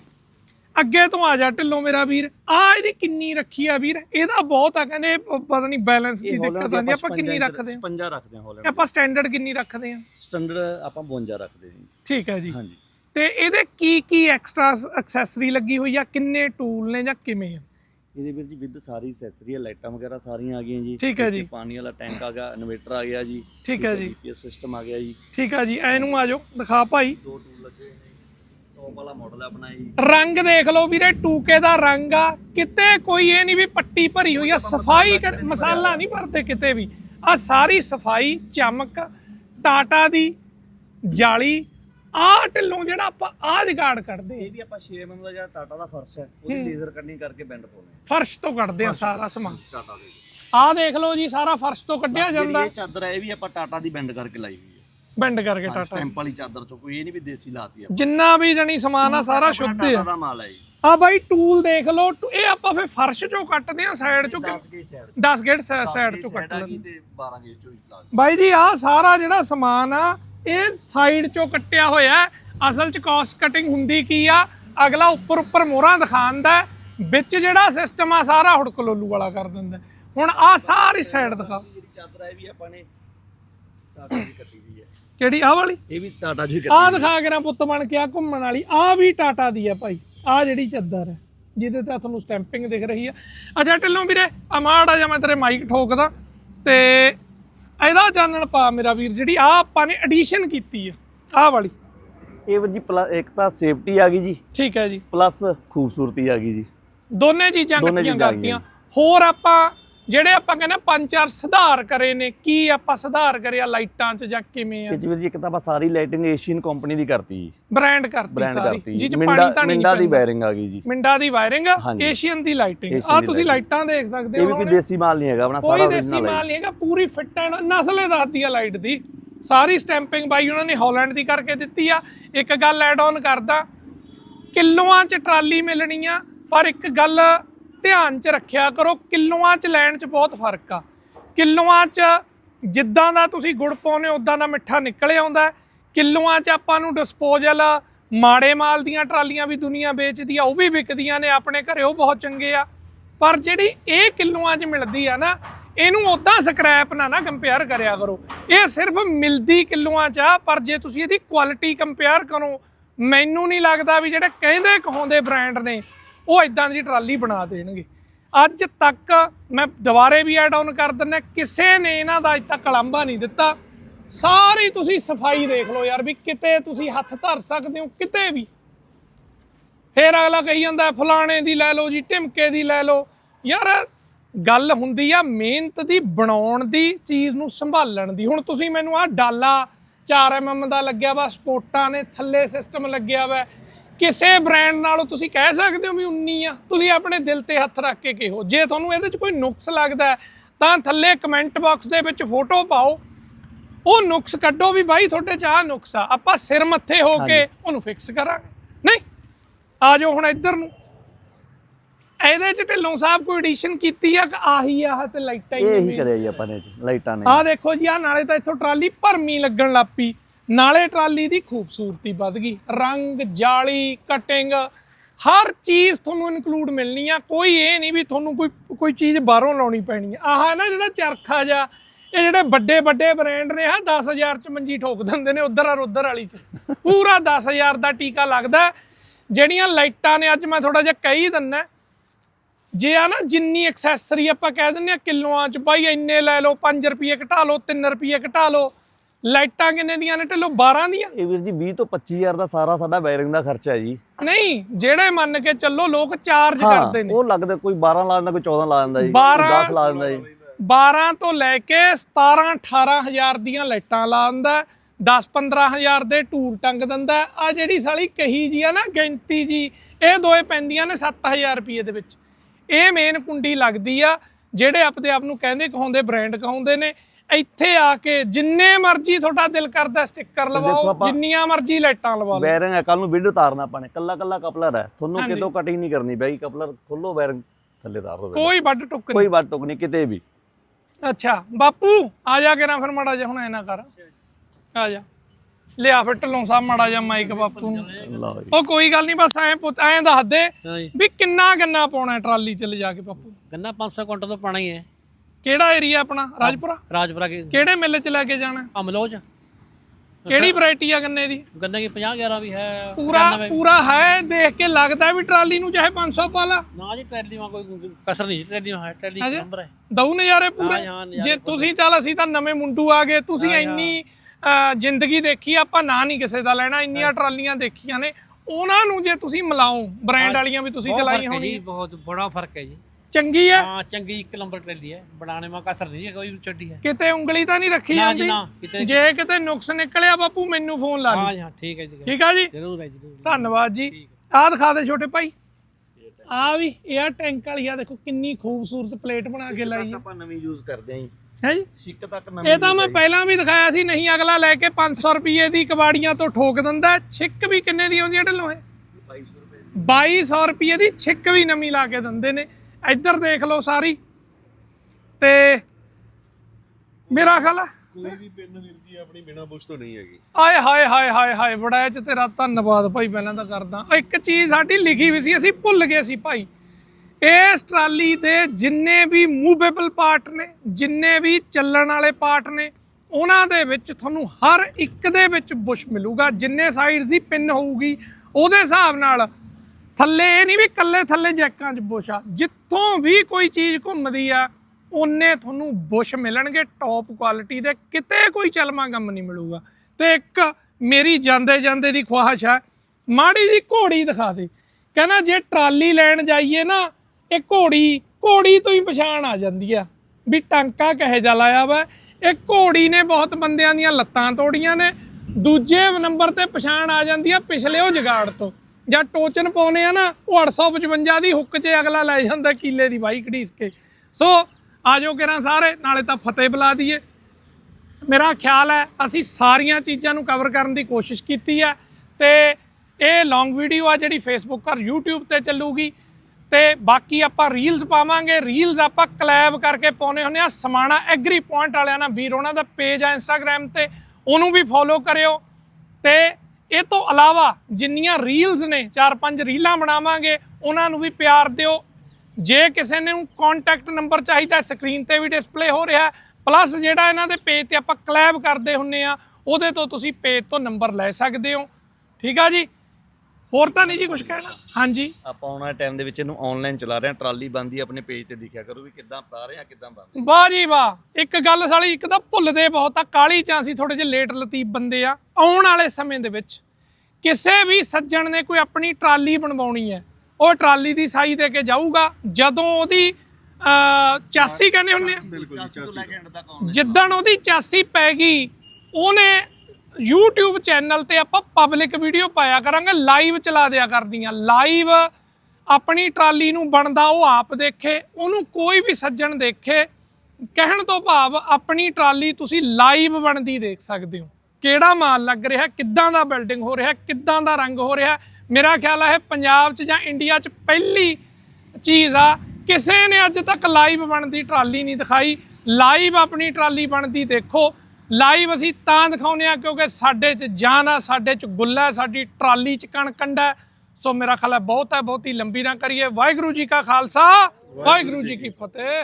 ਅੱਗੇ ਤੋਂ ਆ ਜਾ ਢਿੱਲੋਂ ਮੇਰਾ ਵੀਰ। ਆ ਇਹਦੀ ਕਿੰਨੀ ਰੱਖੀ ਆ ਵੀਰ। ਇਹਦਾ ਬਹੁਤ ਆ ਕਹਿੰਦੇ ਪ- ਪਤਾ ਨਹੀਂ ਬੈਲੈਂਸ ਦੀ ਦਿੱਕਤ ਆਉਂਦੀ ਆ, ਆਪਾਂ ਕਿੰਨੀ ਰੱਖਦੇ ਆ? 55 ਰੱਖਦੇ ਹਾਂ ਹਾਲੈਂਡ ਆਪਾਂ ਸਟੈਂਡਰਡ ਕਿੰਨੀ ਰੱਖਦੇ ਆ? ਸਟੈਂਡਰਡ ਆਪਾਂ 52 ਰੱਖਦੇ ਜੀ। ਠੀਕ ਹੈ ਜੀ। ਹਾਂਜੀ। ਤੇ ਇਹਦੇ ਕੀ ਕੀ ਐਕਸਟਰਾ ਐਕਸੈਸਰੀ ਲੱਗੀ ਹੋਈ ਆ? ਕਿੰਨੇ ਟੂਲ ਨੇ ਜਾਂ ਕਿਵੇਂ ਆ? ਇਹਦੇ ਵਿੱਚ ਜੀ ਵਿਦ ਸਾਰੀ ਐਕਸੈਸਰੀ ਲਾਈਟਾਂ ਵਗੈਰਾ ਸਾਰੀਆਂ ਆ ਗਈਆਂ ਜੀ। ਠੀਕ ਹੈ ਜੀ। ਪਾਣੀ ਵਾਲਾ ਟੈਂਕ ਆ ਗਿਆ ਇਨਵੇਟਰ ਆ ਗਿਆ ਜੀ। ਠੀਕ ਹੈ ਜੀ। ਜੀਪੀਐਸ ਸਿਸਟਮ ਆ ਗਿਆ ਜੀ। ਠੀਕ ਆ ਜੀ ਐਨੂੰ ਆ ਜਾਓ ਦਿਖਾ ਭਾਈ। ਦੋ ਟੂਲ ਲੱਗੇ ਨੇ ਟੌਪ ਵਾਲਾ ਮਾਡਲ ਹੈ ਆਪਣਾ ਜੀ। ਰੰਗ ਦੇਖ ਲਓ ਵੀਰੇ ਟੂਕੇ ਦਾ ਰੰਗ ਆ। ਕਿਤੇ ਕੋਈ ਇਹ ਨਹੀਂ ਵੀ ਪੱਟੀ ਭਰੀ ਹੋਈ ਆ ਸਫ਼ਾਈ ਮਸਾਲਾ ਨਹੀਂ ਭਰਦੇ ਕਿਤੇ ਵੀ। ਆ ਸਾਰੀ ਸਫ਼ਾਈ ਚਮਕ ਟਾਟਾ ਦੀ ਜਾਲੀ ਆ ਢਿੱਲੋਂ ਜਿਹੜਾ ਆਪਾਂ ਆ ਜਗਾੜ ਕੱਢਦੇ ਇਹ ਵੀ ਆਪਾਂ 6 mm ਦਾ ਜਿਹੜਾ ਟਾਟਾ ਦਾ ਫਰਸ਼ ਹੈ ਉਹਦੀ ਲੇਜ਼ਰ ਕਟਿੰਗ ਕਰਕੇ ਬੈਂਡ ਪਾਉਣੇ ਫਰਸ਼ ਤੋਂ ਕੱਢਦੇ ਆ ਸਾਰਾ ਸਮਾਨ। ਟਾਟਾ ਦੇ ਆ ਦੇਖ ਲਓ ਜੀ ਸਾਰਾ ਫਰਸ਼ ਤੋਂ ਕੱਢਿਆ ਜਾਂਦਾ। ਇਹ ਚਾਦਰ ਹੈ ਇਹ ਵੀ ਆਪਾਂ ਟਾਟਾ ਦੀ ਬੈਂਡ ਕਰਕੇ ਲਾਈ ਹੋਈ ਬੈਂਡ ਕਰਕੇ ਟਾਟਾ ਸਟੈਂਪ ਵਾਲੀ ਚਾਦਰ ਚੋਂ ਕੋਈ ਇਹ ਨਹੀਂ ਵੀ ਦੇਸੀ ਲਾਤੀ ਆ ਜਿੰਨਾ ਵੀ ਜਣੀ ਸਮਾਨ ਆ ਸਾਰਾ ਸ਼ੁੱਧ ਟਾਟਾ ਆ। ਦਾ ਮਾਲ ਹੈ ਜੀ ਆ ਬਾਈ ਟੂਲ ਦੇਖ ਲਓ ਇਹ ਆਪਾਂ ਫੇ ਫਰਸ਼ ਚੋਂ ਕੱਟਦੇ ਆ ਸਾਈਡ ਚੋਂ 10 ਗੇਜ ਸਾਈਡ 10 ਗੇਟ ਸਾਈਡ ਚੋਂ ਕੱਟ ਆ ਲੈਂਦੇ। ਗਈ ਤੇ 12 ਗੇਜ ਚੋਂ। ਬਾਈ ਜੀ ਆ ਸਾਰਾ ਜਿਹੜਾ ਸਮਾਨ ਆ ਇਹ ਸਾਈਡ ਚੋਂ ਕੱਟਿਆ ਹੋਇਆ ਹੈ। ਅਸਲ ਚ ਕਾਸਟ ਕਟਿੰਗ ਹੁੰਦੀ ਕੀ ਆ? ਅਗਲਾ ਉੱਪਰ ਉੱਪਰ ਮੋਹਰਾਂ ਦਿਖਾਉਂਦਾ ਵਿੱਚ ਜਿਹੜਾ ਸਿਸਟਮ ਆ ਸਾਰਾ ਹੁੜਕ ਲੋਲੂ ਵਾਲਾ ਕਰ ਦਿੰਦਾ। ਹੁਣ ਆ ਸਾਰੀ ਸਾਈਡ ਦਿਖਾ। ਜਿਹੜੀ ਚਾਦਰ ਇਹ ਵੀ ਆਪਾਂ ਨੇ ਦੀ ਕੱਟੀ ਹੋਈ ਹੈ। ਕਿਹੜੀ? ਆ ਵਾਲੀ? ਇਹ ਵੀ ਟਾਟਾ ਦੀ ਆ ਦਿਖਾ ਕੇ ਨਾ ਪੁੱਤ ਬਣ ਕੇ ਆ ਘੁੰਮਣ ਵਾਲੀ। ਆ ਵੀ ਟਾਟਾ ਦੀ ਆ ਭਾਈ। ਆ ਜਿਹੜੀ ਚੱਦਰ ਹੈ ਜਿਹਦੇ ਤੇ ਤੁਹਾਨੂੰ ਸਟੈਂਪਿੰਗ ਦਿਖ ਰਹੀ ਆ। ਅੱਛਾ ਢਿੱਲੋਂ ਵੀਰੇ ਆ ਮਾੜਾ ਜਿਹਾ ਮੈਂ ਤੇਰੇ ਮਾਈਕ ਠੋਕਦਾ। ਤੇ ਇਹਦਾ ਚਾਨਣ ਪਾ ਮੇਰਾ ਵੀਰ ਜਿਹੜੀ ਆ ਆਪਾਂ ਨੇ ਐਡੀਸ਼ਨ ਕੀਤੀ ਆ। ਆ ਵਾਲੀ। ਇਹ ਵੀਰ ਜੀ ਪਲ- ਇੱਕ ਤਾਂ ਸੇਫਟੀ ਆ ਗਈ ਜੀ। ਠੀਕ ਹੈ ਜੀ। ਪਲੱਸ ਖੂਬਸੂਰਤੀ ਆ ਗਈ ਜੀ। ਦੋਨੇ ਚੀਜ਼ਾਂ ਦੋਨੇ ਇਕੱਠੀਆਂ ਚੀਜ਼ਾਂ ਕਰਤੀਆਂ। ਹੋਰ ਆਪਾਂ ਜਿਹੜੇ ਆਪਾਂ ਕਹਿੰਦੇ ਪੰਜ ਚਾਰ ਸੁਧਾਰ ਕਰੇ ਨੇ ਕੀ ਆਪਾਂ ਸੁਧਾਰ ਕਰਿਆ ਲਾਈਟਾਂ 'ਚ ਜਾਂ ਕਿਵੇਂ ਆ? ਜੀ ਇੱਕ ਤਾਂ ਆਪਾਂ ਸਾਰੀ ਲਾਈਟਿੰਗ ਏਸ਼ੀਅਨ ਕੰਪਨੀ ਦੀ ਕਰਤੀ ਜੀ। ਬ੍ਰਾਂਡ ਕਰਤੀ ਬ੍ਰਾਂਡ ਕਰਤੀ ਜੀ। ਪਾਣੀ ਮਿੰਡਾ ਤਾਂ ਨਹੀਂ ਮਿੰਡਾ ਦੀ। ਵਾਇਰਿੰਗ ਆ ਗਈ ਜੀ। ਮਿੰਡਾ ਦੀ ਵਾਇਰਿੰਗ। ਏਸ਼ੀਅਨ ਦੀ ਲਾਈਟਿੰਗ। ਆ ਤੁਸੀਂ। ਲਾਈਟਾਂ ਦੇਖ ਸਕਦੇ ਇਹ ਵੀ ਹੋ ਕੋਈ ਦੇਸੀ ਮਾਲ ਨਹੀਂ ਹੈਗਾ ਆਪਣਾ ਕੋਈ ਸਾਰਾ ਦੇਸੀ ਹੈ। ਮਾਲ ਨਹੀਂ ਹੈਗਾ ਪੂਰੀ ਫਿੱਟ ਐਂਡ ਨਸਲੇ ਦੱਸਦੀ ਆ ਲਾਈਟ ਦੀ। ਸਾਰੀ ਸਟੈਂਪਿੰਗ ਬਾਈ ਉਹਨਾਂ ਨੇ ਹਾਲੈਂਡ ਦੀ ਕਰਕੇ ਦਿੱਤੀ ਆ। ਇੱਕ ਗੱਲ ਐਡ ਆਨ ਕਰਦਾ ਕਿਲੋਆਂ 'ਚ ਟਰਾਲੀ ਮਿਲਣੀ ਆ ਪਰ ਇੱਕ ਗੱਲ ਧਿਆਨ 'ਚ ਰੱਖਿਆ ਕਰੋ, ਕਿਲੋਆਂ 'ਚ ਲੈਣ 'ਚ ਬਹੁਤ ਫ਼ਰਕ ਆ। ਕਿਲੋਆਂ 'ਚ ਜਿੱਦਾਂ ਦਾ ਤੁਸੀਂ ਗੁੜ ਪਾਉਨੇ ਉਦਾਂ ਦਾ ਮਿੱਠਾ ਨਿਕਲ ਆਉਂਦਾ ਹੈ। ਕਿਲੋਆਂ 'ਚ ਆਪਾਂ ਨੂੰ ਡਿਸਪੋਜ਼ਲ ਮਾੜੇ ਮਾਲ ਦੀਆਂ ਟਰਾਲੀਆਂ ਵੀ ਦੁਨੀਆ ਵੇਚਦੀ ਆ, ਉਹ ਵੀ ਵਿਕਦੀਆਂ ਨੇ ਆਪਣੇ ਘਰੇ, ਉਹ ਬਹੁਤ ਚੰਗੇ ਆ। ਪਰ ਜਿਹੜੀ ਇਹ ਕਿਲੋਆਂ 'ਚ ਮਿਲਦੀ ਆ ਨਾ, ਇਹਨੂੰ ਉਦਾਂ ਸਕ੍ਰੈਪ ਨਾਲ ਨਾ ਕੰਪੇਅਰ ਕਰਿਆ ਕਰੋ। ਇਹ ਸਿਰਫ ਮਿਲਦੀ ਕਿਲੋਆਂ 'ਚ ਆ, ਪਰ ਜੇ ਤੁਸੀਂ ਇਹਦੀ ਕੁਆਲਿਟੀ ਕੰਪੇਅਰ ਕਰੋ, ਮੈਨੂੰ ਨਹੀਂ ਲੱਗਦਾ ਵੀ ਜਿਹੜੇ ਕਹਿੰਦੇ ਕਹਾਉਂਦੇ ਬ੍ਰਾਂਡ ਨੇ ਉਹ ਇਦਾਂ ਦੀ ਟਰਾਲੀ ਬਣਾ ਦੇਣਗੇ। ਅੱਜ ਤੱਕ ਮੈਂ ਦੁਬਾਰੇ ਵੀ ਐਡ ਆਨ ਕਰ ਦਿੰਦਾ, ਕਿਸੇ ਨੇ ਇਹਨਾਂ ਦਾ ਅੱਜ ਤੱਕ ਲਾਂਭਾ ਨਹੀਂ ਦਿੱਤਾ। ਸਾਰੀ ਤੁਸੀਂ ਸਫ਼ਾਈ ਦੇਖ ਲਓ ਯਾਰ ਵੀ ਕਿਤੇ ਤੁਸੀਂ ਹੱਥ ਧਰ ਸਕਦੇ ਹੋ, ਕਿਤੇ ਵੀ। ਫੇਰ ਅਗਲਾ ਕਹੀ ਜਾਂਦਾ, ਫਲਾਣੇ ਦੀ ਲੈ ਲਓ ਜੀ, ਢਿਮਕੇ ਦੀ ਲੈ ਲਓ। ਯਾਰ ਗੱਲ ਹੁੰਦੀ ਆ ਮਿਹਨਤ ਦੀ, ਬਣਾਉਣ ਦੀ, ਚੀਜ਼ ਨੂੰ ਸੰਭਾਲਣ ਦੀ। ਹੁਣ ਤੁਸੀਂ ਮੈਨੂੰ ਆ ਡਾਲਾ 4 mm ਦਾ ਲੱਗਿਆ ਵਾ, ਸਪੋਰਟਾਂ ਨੇ, ਥੱਲੇ ਸਿਸਟਮ ਲੱਗਿਆ ਵਾ। ਕਿਸੇ ਬ੍ਰਾਂਡ ਨਾਲੋਂ ਤੁਸੀਂ ਕਹਿ ਸਕਦੇ ਹੋ ਵੀ 19 ਆ। ਤੁਸੀਂ ਆਪਣੇ ਦਿਲ ਤੇ ਹੱਥ ਰੱਖ ਕੇ ਕਹੋ। ਜੇ ਤੁਹਾਨੂੰ ਇਹਦੇ 'ਚ ਕੋਈ ਨੁਕਸ ਲੱਗਦਾ ਤਾਂ ਥੱਲੇ ਕਮੈਂਟ ਬਾਕਸ ਦੇ ਵਿੱਚ ਫੋਟੋ ਪਾਓ। ਉਹ ਨੁਕਸ ਕੱਢੋ ਵੀ ਬਾਈ ਤੁਹਾਡੇ ਚ ਆਹ ਨੁਕਸ ਆ। ਆਪਾਂ ਸਿਰ ਮੱਥੇ ਹੋ ਕੇ ਉਹਨੂੰ ਫਿਕਸ ਕਰਾਂਗੇ। ਨਹੀਂ? ਆ ਜਾਓ ਹੁਣ ਇੱਧਰ ਨੂੰ। ਇਹਦੇ ਚ ਢਿੱਲੋਂ ਸਾਹਿਬ ਕੋਈ ਐਡੀਸ਼ਨ ਕੀਤੀ ਆ ਕਿ ਆਹੀ ਆ ਤੇ ਲਾਈਟਾਂ ਹੀ ਇਹ ਹੀ ਨਵੀਆਂ? ਕਰਿਆ ਜੀ ਆਪਾਂ ਨੇ ਲਾਈਟਾਂ ਨੇ। ਆਹ ਦੇਖੋ ਜੀ ਆ ਨਾਲੇ ਤਾਂ ਇੱਥੋਂ ਟਰਾਲੀ ਭਰਮੀ ਲੱਗਣ ਲੱਪੀ ਨਾਲੇ ਟਰਾਲੀ ਦੀ ਖੂਬਸੂਰਤੀ ਵੱਧ ਗਈ। ਰੰਗ, ਜਾਲੀ ਕਟਿੰਗ ਹਰ ਚੀਜ਼ ਤੁਹਾਨੂੰ ਇਨਕਲੂਡ ਮਿਲਣੀ ਆ। ਕੋਈ ਇਹ ਨਹੀਂ ਵੀ ਤੁਹਾਨੂੰ ਕੋਈ ਕੋਈ ਚੀਜ਼ ਬਾਹਰੋਂ ਲਾਉਣੀ ਪੈਣੀ ਆ। ਆਹ ਨਾ ਜਿਹੜਾ ਚਰਖਾ ਜਾ ਇਹ ਜਿਹੜੇ ਵੱਡੇ ਵੱਡੇ ਬ੍ਰਾਂਡ ਨੇ ਆ 10000 ਚ ਮੰਜੀ ਠੋਕ ਦਿੰਦੇ ਨੇ ਉਧਰ ਔਰ ਉਧਰ ਵਾਲੀ ਚ। ਪੂਰਾ 10000 ਦਾ ਟੀਕਾ ਲੱਗਦਾ। ਜਿਹੜੀਆਂ ਲਾਈਟਾਂ ਨੇ, ਅੱਜ ਮੈਂ ਥੋੜਾ ਜਿਹਾ ਕਹੀ ਦਿੰਨਾ। ਜੇ ਆ ਨਾ ਜਿੰਨੀ ਐਕਸੈਸਰੀ ਆਪਾਂ ਕਹਿ ਦਿੰਦੇ ਆ ਕਿਲੋਆਂ ਚ, ਬਾਈ ਇੰਨੇ ਲੈ ਲਓ 5 ਰੁਪਏ ਘਟਾ ਲਓ 3 ਰੁਪਏ ਘਟਾ ਲਓ। ਲਾਈਟਾਂ ਕਿੰਨੇ ਦੀਆਂ ਨੇ? ਢਿੱਲੋਂ 12 ਦੀਆਂ? ਇਹ ਵੀਰ ਜੀ 20 ਤੋਂ 25000 ਦਾ ਸਾਰਾ ਸਾਡਾ ਵਾਇਰਿੰਗ ਦਾ ਖਰਚਾ ਹੈ ਜੀ। ਨਹੀਂ ਜਿਹੜੇ ਮੰਨ ਕੇ ਚੱਲੋ ਲੋਕ ਚਾਰਜ ਕਰਦੇ ਨੇ। ਉਹ ਲੱਗਦਾ ਕੋਈ 12 ਲਾ ਦਿੰਦਾ ਕੋਈ 14 ਲਾ ਦਿੰਦਾ ਜੀ ਕੋਈ 12 10 ਲਾ ਦਿੰਦਾ ਜੀ। 12 ਤੋਂ ਲੈ ਕੇ 17 18000 ਦੀਆਂ ਲਾਈਟਾਂ ਲਾ ਦਿੰਦਾ 10 15000 ਦੇ ਟੂਰ ਟੰਗ ਦਿੰਦਾ। ਆ ਜਿਹੜੀ ਸਾਲੀ ਕਹੀ ਜੀ ਆ ਨਾ ਗਿਣਤੀ ਜੀ ਇਹ ਦੋਏ ਪੈਂਦੀਆਂ ਨੇ 7000 ਰੁਪਏ ਦੇ ਵਿੱਚ। ਇਹ ਮੇਨ ਕੁੰਡੀ ਲੱਗਦੀ ਆ ਜਿਹੜੇ ਆਪਦੇ ਆਪ ਨੂੰ ਕਹਿੰਦੇ ਕਹਾਉਂਦੇ ਬ੍ਰਾਂਡ ਕਹਾਉਂਦੇ ਨੇ। ਇੱਥੇ ਆ ਕੇ ਜਿੰਨੇ ਮਰਜ਼ੀ ਤੁਹਾਡਾ ਦਿਲ ਕਰਦਾ ਸਟicker ਲਵਾਓ ਜਿੰਨੀਆਂ ਮਰਜ਼ੀ ਲਾਈਟਾਂ ਲਵਾ ਲਓ। ਵਾਇਰਿੰਗ ਹੈ ਕੱਲ ਨੂੰ ਵੀਡੀਓ ਉਤਾਰਨਾ ਆਪਾਂ ਨੇ। ਕੱਲਾ ਕੱਲਾ ਕਪਲਰ ਹੈ। ਤੁਹਾਨੂੰ ਕਿਤੋਂ ਕਟਿੰਗ ਨਹੀਂ ਕਰਨੀ ਬਾਈ ਕਪਲਰ ਖੋਲੋ ਵਾਇਰਿੰਗ ਥੱਲੇ ਉਤਾਰ ਦੋ ਕੋਈ ਵੱਡ ਟੁੱਕ ਨਹੀਂ। ਕੋਈ ਬਾਤ ਟੁਕ ਨਹੀਂ ਕਿਤੇ ਵੀ। ਅੱਛਾ ਬਾਪੂ ਆ ਜਾ ਕੇ ਨਾ ਫਿਰ ਮਾੜਾ ਜਿਹਾ ਹੁਣ ਐ ਨਾ ਕਰ। ਆ ਜਾ। ਲਿਆ ਫਿਰ ਢੱਲੋਂ ਸਾਹਿਬ ਮਾੜਾ ਜਿਹਾ ਮਾਈਕ ਬਾਪੂ। ਜੀ। ਉਹ ਕੋਈ ਗੱਲ ਨਹੀਂ ਬਸ ਐ ਪੁੱਤ ਐ ਦੱਸ ਦੇ ਜੀ। ਵੀ ਕਿੰਨਾ ਗੰਨਾ ਪਾਉਣਾ ਟਰਾਲੀ ਚ ਲਿਜਾ ਕੇ ਬਾਪੂ। ਗੰਨਾ 500 ਕੁਇੰਟਲ ਤੋਂ ਪਾਣਾ ਹੀ ਹੈ। ਕਿਹੜਾ ਏਰੀਆ ਆਪਣਾ? ਰਾਜਪੁਰਾ? ਰਾਜਪੁਰਾ ਕੇ ਕਿਹੜੇ ਮਿੱਲ ਚ ਲੈ ਕੇ ਜਾਣਾ? ਅਮਲੋਜ ਕਿਹੜੀ ਵੈਰਾਈਟੀ ਆ ਗੰਨੇ ਦੀ? ਗੰਨੇ ਕੀ 50 11 ਵੀ ਹੈ ਪੂਰਾ ਪੂਰਾ ਹੈ ਦੇਖ ਕੇ ਲੱਗਦਾ ਵੀ ਟਰਾਲੀ ਨੂੰ ਚਾਹੇ 500 ਪਾ ਲਾ। ਨਾ ਜੀ ਟਰੈਲੀ ਮਾ ਕੋਈ ਕਸਰ ਨਹੀਂ ਟਰੈਲੀ ਮਾ ਹੈ ਟਰੈਲੀ ਨੰਬਰ ਹੈ। ਦਊ ਨਜ਼ਾਰੇ ਪੂਰੇ? ਜੇ ਤੁਸੀਂ ਚੱਲ ਅਸੀਂ ਤਾਂ ਨਵੇਂ ਮੁੰਡੂ ਆ ਗਏ ਤੁਸੀਂ ਇੰਨੀ ਜ਼ਿੰਦਗੀ ਦੇਖੀ ਆਪਾਂ ਨਾ ਨਹੀਂ ਕਿਸੇ ਦਾ ਲੈਣਾ ਇੰਨੀਆਂ ਟਰਾਲੀਆਂ ਦੇਖੀਆਂ ਨੇ ਉਹਨਾਂ ਨੂੰ ਜੇ ਤੁਸੀਂ ਮਿਲਾਓ ਬ੍ਰਾਂਡ ਵਾਲੀਆਂ ਵੀ ਤੁਸੀਂ ਬਹੁਤ ਚਲਾਈ ਫ਼ਰਕ ਹੈ ਹੋਣੀ ਬਹੁਤ ਬੜਾ ਫ਼ਰਕ ਹੈ ਜੀ। ਚੰਗੀ ਹੈ ਹਾਂ ਚੰਗੀ ਇੱਕ ਨੰਬਰ ਟਰੈਲੀ ਹੈ। ਬਣਾਣੇ ਮਾ ਕਸਰ ਨਹੀਂ ਹੈ ਕੋਈ ਚੱਡੀ ਹੈ। ਕਿਤੇ ਉਂਗਲੀ ਤਾਂ ਨਹੀਂ ਰੱਖੀ ਨਾ ਜੀ, ਜਾਂਦੀ? ਨਾ, ਕਿਤੇ- ਜੇ ਕਿਤੇ ਨੁਕਸ ਨਿਕਲਿਆ ਬਾਪੂ ਮੈਨੂੰ ਫੋਨ ਲਾ ਹਾਂ ਲਈ। ਜੀ ਹਾਂ ਠੀਕ ਹੈ ਜੀ ਠੀਕ ਆ ਜੀ? ਜ਼ਰੂਰ ਹੈ ਜ਼ਰੂਰ। ਧੰਨਵਾਦ ਜੀ। ਆਹ ਦਿਖਾ ਦੇ ਛੋਟੇ ਭਾਈ। ਆ ਵੀ 에ਅਰ ਟੈਂਕ ਵਾਲੀ ਆ ਦੇਖੋ ਕਿੰਨੀ ਖੂਬਸੂਰਤ ਪਲੇਟ ਬਣਾ ਕੇ ਲਾਈ ਹੈ। ਆਪਾਂ ਨਵੀਂ ਯੂਜ਼ ਕਰਦੇ ਆਂ ਜੀ। ਹੈ ਜੀ? ਸਿੱਕ ਤੱਕ ਇਹ ਤਾਂ ਮੈਂ ਪਹਿਲਾਂ ਵੀ ਦਿਖਾਇਆ ਸੀ ਨਹੀਂ ਅਗਲਾ ਲੈ ਕੇ 500 ਰੁਪਏ ਦੀ ਕਬਾੜੀਆਂ ਤੋਂ ਠੋਕ ਦਿੰਦਾ ਛਿੱਕ ਵੀ ਕਿੰਨੇ ਦੀ ਆਉਂਦੀ ਹੈ ਢਿੱਲੋਂ ਇਹ? 2200 ਰੁਪਏ ਦੀ ਛਿੱਕ ਵੀ ਨਵੀਂ ਲਾ ਕੇ ਦਿੰਦੇ ਨੇ। ਇੱਧਰ ਦੇਖ ਲਓ ਸਾਰੀ। ਤੇ ਮੇਰਾ ਖਿਆਲ ਕੋਈ ਵੀ ਪਿੰਨ ਵੀਰ ਜੀ ਆਪਣੀ ਬਿਨਾ ਬੁਸ਼ ਤੋਂ ਨਹੀਂ ਹੈਗੀ। ਆਏ ਹਾਏ ਹਾਏ ਹਾਏ ਹਾਏ ਬੜਾ ਚ ਤੇਰਾ ਧੰਨਵਾਦ ਭਾਈ ਪਹਿਲਾਂ ਤਾਂ ਕਰਦਾ। ਇੱਕ ਚੀਜ਼ ਸਾਡੀ ਲਿਖੀ ਵੀ ਸੀ ਅਸੀਂ ਭੁੱਲ ਗਏ ਸੀ ਭਾਈ। ਇਸ ਟਰਾਲੀ ਦੇ ਜਿੰਨੇ ਵੀ ਮੂਵੇਬਲ ਪਾਰਟ ਨੇ ਜਿੰਨੇ ਵੀ ਚੱਲਣ ਵਾਲੇ ਪਾਰਟ ਨੇ ਉਹਨਾਂ ਦੇ ਵਿੱਚ ਤੁਹਾਨੂੰ ਹਰ ਇੱਕ ਦੇ ਵਿੱਚ ਬੁਸ਼ ਮਿਲੂਗਾ। ਜਿੰਨੇ ਸਾਈਡਸ ਦੀ ਪਿੰਨ ਹੋਊਗੀ ਉਹਦੇ ਹਿਸਾਬ ਨਾਲ ਥੱਲੇ ਇਹ ਨਹੀਂ ਵੀ ਕੱਲੇ ਥੱਲੇ ਜੈਕਾਂ 'ਚ ਬੁਸ਼ ਆ, ਜਿੱਥੋਂ ਵੀ ਕੋਈ ਚੀਜ਼ ਘੁੰਮਦੀ ਆ, ਉਹਨੇ ਤੁਹਾਨੂੰ ਬੁਸ਼ ਮਿਲਣਗੇ ਟੌਪ ਕੁਆਲਿਟੀ ਦੇ, ਕਿਤੇ ਕੋਈ ਚਲਮਾ ਗਮ ਨਹੀਂ ਮਿਲੂਗਾ। ਤੇ ਇੱਕ ਮੇਰੀ ਜਾਂਦੇ ਜਾਂਦੇ ਦੀ ਖੁਆਇਸ਼ ਹੈ ਮਾੜੀ ਜੀ ਘੋੜੀ ਦਿਖਾ ਦੇ। ਕਹਿੰਦਾ ਜੇ ਟਰਾਲੀ ਲੈਣ ਜਾਈਏ ਨਾ, ਇਹ ਘੋੜੀ ਘੋੜੀ ਤੋਂ ਹੀ ਪਛਾਣ ਆ ਜਾਂਦੀ ਆ। ਵੀ ਟਾਂਕਾ ਕਹੇ ਜਾ ਲਾਇਆ ਵਾ, ਇਹ ਘੋੜੀ ਨੇ ਬਹੁਤ ਬੰਦਿਆਂ ਦੀਆਂ ਲੱਤਾਂ ਤੋੜੀਆਂ ਨੇ, ਦੂਜੇ ਨੰਬਰ ਤੇ ਪਛਾਣ ਆ ਜਾਂਦੀ ਆ ਪਿਛਲੇ ਉਹ ਜਗਾੜ ਤੋਂ। ਜਾਂ ਟੋਚਨ ਪਾਉਨੇ ਆ ਨਾ, ਉਹ 855 ਦੀ ਹੁੱਕ 'ਚ ਅਗਲਾ ਲੈ ਜਾਂਦਾ ਕੀਲੇ ਦੀ ਬਾਈ ਘੜੀਸ ਕੇ। ਸੋ ਆਜੋ ਕਿਰਾਂ ਸਾਰੇ, ਨਾਲੇ ਤਾਂ ਫਤਿਹ ਬੁਲਾ ਦਈਏ। ਮੇਰਾ ਖਿਆਲ ਹੈ, ਅਸੀਂ ਸਾਰੀਆਂ ਚੀਜ਼ਾਂ ਨੂੰ ਕਵਰ ਕਰਨ ਦੀ ਕੋਸ਼ਿਸ਼ ਕੀਤੀ ਹੈ ਤੇ ਇਹ ਲੌਂਗ ਵੀਡੀਓ ਆ ਜਿਹੜੀ ਫੇਸਬੁੱਕ ਔਰ YouTube ਤੇ ਚੱਲੂਗੀ। ਤੇ ਬਾਕੀ ਆਪਾਂ ਰੀਲਸ ਪਾਵਾਂਗੇ ਰੀਲਸ ਆਪਾਂ ਕਲੈਬ ਕਰਕੇ ਪਾਉਨੇ ਹੁੰਦੇ ਆ ਸਮਾਣਾ ਐਗਰੀ ਪੁਆਇੰਟ ਵਾਲਿਆਂ ਨਾਲ। ਵੀਰ, ਉਹਨਾਂ ਦਾ ਪੇਜ ਆ ਇੰਸਟਾਗ੍ਰam ਤੇ, ਉਹਨੂੰ ਵੀ ਫੋਲੋ ਕਰਿਓ। ਤੇ ਇਹ ਤੋਂ ਇਲਾਵਾ ਜਿੰਨੀਆਂ ਰੀਲਸ ਨੇ, ਚਾਰ ਪੰਜ ਰੀਲਾਂ ਬਣਾਵਾਂਗੇ, ਉਹਨਾਂ ਨੂੰ ਵੀ ਪਿਆਰ ਦਿਓ। ਜੇ ਕਿਸੇ ਨੂੰ ਕੰਟੈਕਟ ਨੰਬਰ ਚਾਹੀਦਾ ਸਕਰੀਨ ਤੇ ਵੀ ਡਿਸਪਲੇ ਹੋ ਰਿਹਾ ਪਲੱਸ ਜਿਹੜਾ ਇਹਨਾਂ ਦੇ ਪੇਜ ਤੇ ਆਪਾਂ ਕਲੈਬ ਕਰਦੇ ਹੁੰਨੇ ਆ, ਉਹਦੇ ਤੋਂ ਤੁਸੀਂ ਪੇਜ ਤੋਂ ਨੰਬਰ ਲੈ ਸਕਦੇ ਹੋ। ਠੀਕ ਆ ਜੀ? ਹੋਰ ਤਾਂ ਨਹੀਂ ਜੀ ਕੁਝ ਕਹਿਣਾ। ਹਾਂਜੀ। ਆਪਾਂ ਆਉਣ ਵਾਲੇ ਟਾਈਮ ਦੇ ਵਿੱਚ ਇਹਨੂੰ ਆਨਲਾਈਨ ਚਲਾ ਰਹੇ ਹਾਂ। ਟਰਾਲੀ ਬੰਦੀ ਆਪਣੇ ਪੇਜ ਤੇ ਦਿਖਿਆ ਕਰੂ ਵੀ ਕਿੱਦਾਂ ਪਾ ਰਹੇ ਆ ਕਿੱਦਾਂ ਬੰਦ ਵਾਹ ਜੀ ਵਾਹ। ਇੱਕ ਗੱਲ ਸਾਲੀ ਇੱਕ ਤਾਂ ਭੁੱਲਦੇ ਬਹੁਤ ਆ। ਕਾਲੀ ਚਾਂ ਸੀ ਥੋੜੇ ਜਿਹੇ ਲੇਟ ਲਤੀਫ ਬੰਦੇ ਆ। ਆਉਣ ਵਾਲੇ ਸਮੇਂ ਦੇ ਵਿੱਚ ਕਿਸੇ ਵੀ ਸੱਜਣ ਨੇ ਕੋਈ ਆਪਣੀ ਟਰਾਲੀ ਬਣਵਾਉਣੀ ਹੈ ਉਹ ਟਰਾਲੀ ਦੀ ਸਾਈ ਦੇ ਕੇ ਜਾਊਗਾ ਜਦੋਂ ਉਹਦੀ ਅਹ, ਚਾਸੀ ਕਹਿੰਦੇ ਹੁੰਦੇ ਆ। ਬਿਲਕੁਲ ਜੀ ਜਿੱਦਣ ਉਹਦੀ ਚਾਸੀ ਪੈ ਗਈ ਉਹਨੇ YouTube ਚੈਨਲ ਤੇ ਆਪਾਂ ਪਬਲਿਕ ਵੀਡੀਓ ਪਾਇਆ ਕਰਾਂਗੇ ਲਾਈਵ ਚਲਾ ਦਿਆ ਕਰਦੀਆਂ। ਲਾਈਵ ਆਪਣੀ ਟਰਾਲੀ ਨੂੰ ਬਣਦਾ, ਉਹ ਆਪ ਦੇਖੇ, ਉਹਨੂੰ ਕੋਈ ਵੀ ਸੱਜਣ ਦੇਖੇ, ਕਹਿਣ ਤੋਂ ਭਾਵ ਆਪਣੀ ਟਰਾਲੀ ਤੁਸੀਂ ਲਾਈਵ ਬਣਦੀ ਦੇਖ ਸਕਦੇ ਹੋ। ਕਿਹੜਾ ਮਾਲ ਲੱਗ ਰਿਹਾ, ਕਿੱਦਾਂ ਦਾ ਬਿਲਡਿੰਗ ਹੋ ਰਿਹਾ, ਕਿੱਦਾਂ ਦਾ ਰੰਗ ਹੋ ਰਿਹਾ। ਮੇਰਾ ਖਿਆਲ ਹੈ ਪੰਜਾਬ 'ਚ ਜਾਂ ਇੰਡੀਆ 'ਚ ਪਹਿਲੀ ਚੀਜ਼ ਆ, ਕਿਸੇ ਨੇ ਅੱਜ ਤੱਕ ਲਾਈਵ ਬਣਦੀ ਟਰਾਲੀ ਨਹੀਂ ਦਿਖਾਈ। ਲਾਈਵ ਆਪਣੀ ਟਰਾਲੀ ਬਣਦੀ ਦੇਖੋ। ਲਾਈਵ ਅਸੀਂ ਤਾਂ ਦਿਖਾਉਂਦੇ ਆ ਕਿਉਂਕਿ ਸਾਡੇ 'ਚ ਜਾਨ ਆ ਸਾਡੇ 'ਚ ਗੁੱਲਾ ਹੈ, ਸਾਡੀ ਟਰਾਲੀ 'ਚ ਕਣਕੰਡਾ ਹੈ। ਸੋ ਮੇਰਾ ਖਿਆਲ ਹੈ ਬਹੁਤ ਹੈ ਬਹੁਤੀ ਲੰਬੀ ਨਾ ਕਰੀਏ ਵਾਹਿਗੁਰੂ ਜੀ ਕਾ ਖਾਲਸਾ ਵਾਹਿਗੁਰੂ ਜੀ ਕੀ ਫਤਿਹ